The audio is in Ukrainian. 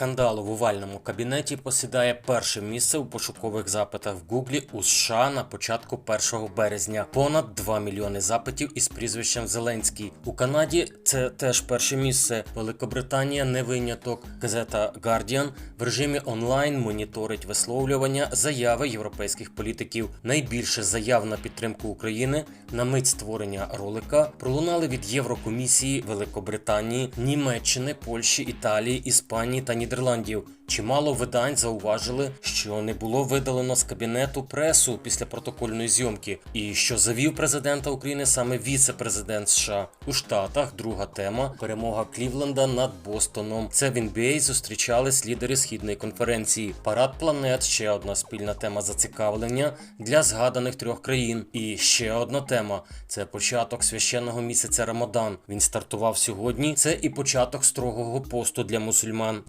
Скандал в овальному кабінеті посідає перше місце у пошукових запитах в Гуглі у США на початку 1 березня. Понад 2 мільйони запитів із прізвищем Зеленський. У Канаді це теж перше місце. Великобританія не виняток. Газета Guardian в режимі онлайн моніторить висловлювання заяви європейських політиків. Найбільше заяв на підтримку України на мить створення ролика пролунали від Єврокомісії Великобританії, Німеччини, Польщі, Італії, Іспанії та Нідерландів. Чимало видань зауважили, що не було видалено з кабінету пресу після протокольної зйомки, і що завів президента України саме віце-президент США у Штатах. Друга тема перемога Клівленда над Бостоном. Це в NBA зустрічались лідери східної конференції. Парад планет ще одна спільна тема зацікавлення для згаданих трьох країн. І ще одна тема це початок священного місяця Рамадан. Він стартував сьогодні. Це і початок строгого посту для мусульман.